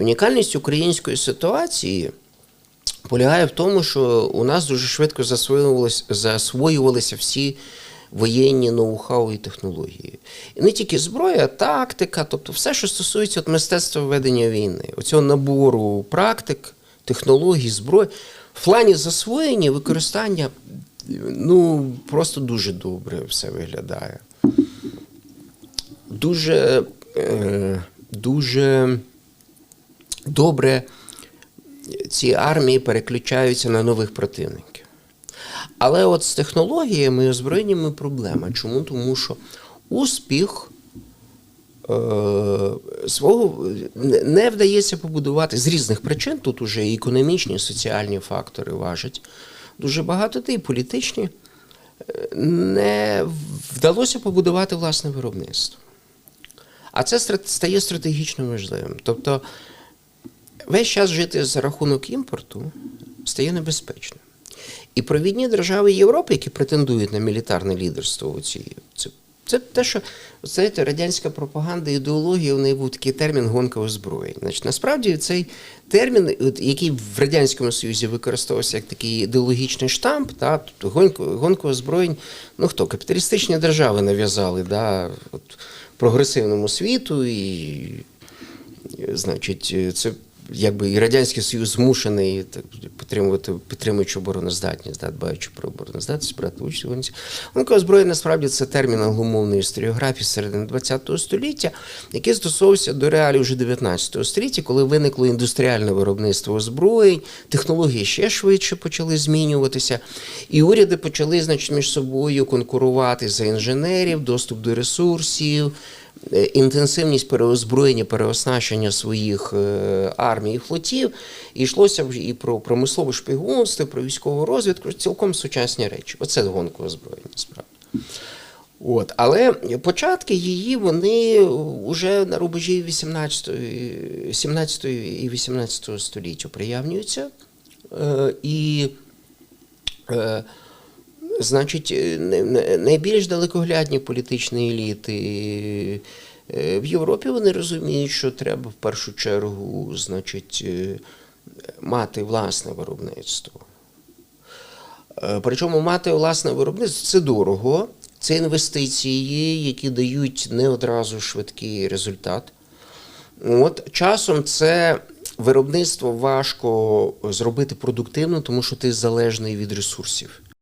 Унікальність української ситуації полягає в тому, що у нас дуже швидко засвоювалися, всі воєнні ноу-хау і технології. І не тільки зброя, тактика, тобто все, що стосується от мистецтва ведення війни, оцього набору практик, технологій, зброї. В плані засвоєння, використання ну, просто дуже добре все виглядає. Дуже, е, дуже добре ці армії переключаються на нових противників. Але от з технологіями і озброєннями проблема. Чому? Тому що успіх е, свого не- вдається побудувати з різних причин. Тут уже і економічні, і соціальні фактори важать дуже багато, та і політичні. Е, Не вдалося побудувати власне виробництво. А це стає стратегічно важливим. Тобто весь час жити за рахунок імпорту стає небезпечним. І провідні держави Європи, які претендують на мілітарне лідерство у цій, це, це те, що знаєте, радянська пропаганда, ідеологія, в неї був такий термін гонка озброєнь. Значить, насправді цей термін, який в Радянському Союзі використовувався як такий ідеологічний штамп, та, тобто гонку, гонку озброєнь, ну хто, капіталістичні держави нав'язали да, от, прогресивному світу і Значить, це якби і Радянський Союз змушений так, підтримувати, підтримуючи обороноздатність, да, дбаючи про обороноздатність, брати участь у війні. Гонка озброєння насправді це термін англомовної історіографії середини ХХ століття, який стосовувався до реалій вже 19 століття, коли виникло індустріальне виробництво озброєнь, технології ще швидше почали змінюватися, і уряди почали значить, між собою конкурувати за інженерів, доступ до ресурсів інтенсивність переозброєння, переоснащення своїх е, армій і флотів. І йшлося і про промислове шпигунство, про військову розвідку, цілком сучасні речі. Оце гонка озброєння, справді. От, але початки її вони вже на рубежі 18, 17 і 18 століття приявнюються. Е, і е, Значить, е, найбільш далекоглядні політичні еліти е, в Європі вони розуміють, що треба в першу чергу, значить, е, мати власне виробництво. Причому мати власне виробництво це дорого, це інвестиції, які дають не одразу швидкий результат. От часом це виробництво важко зробити продуктивно, тому що ти залежний від ресурсів.